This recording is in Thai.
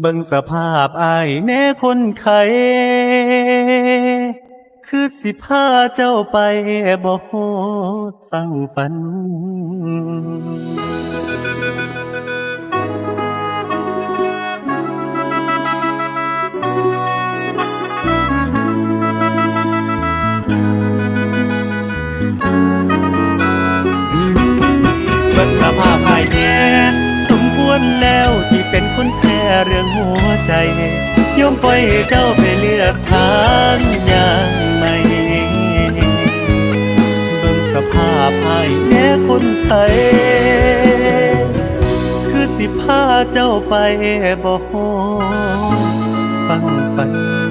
เบิ่งสภาพอายแน่คนไข้คือสิพาเจ้าไปบ่โหดฟังฝัน เบิ่งสภาพ แล้วที่เป็นคนแพ้เรื่องหัวใจยอมปล่อยให้เจ้าไปเลือกทางอย่างใหม่เบิ่งสภาพภายแน่คนไทยคือสิพาเจ้าไปบ่ฮอดฟังฟัง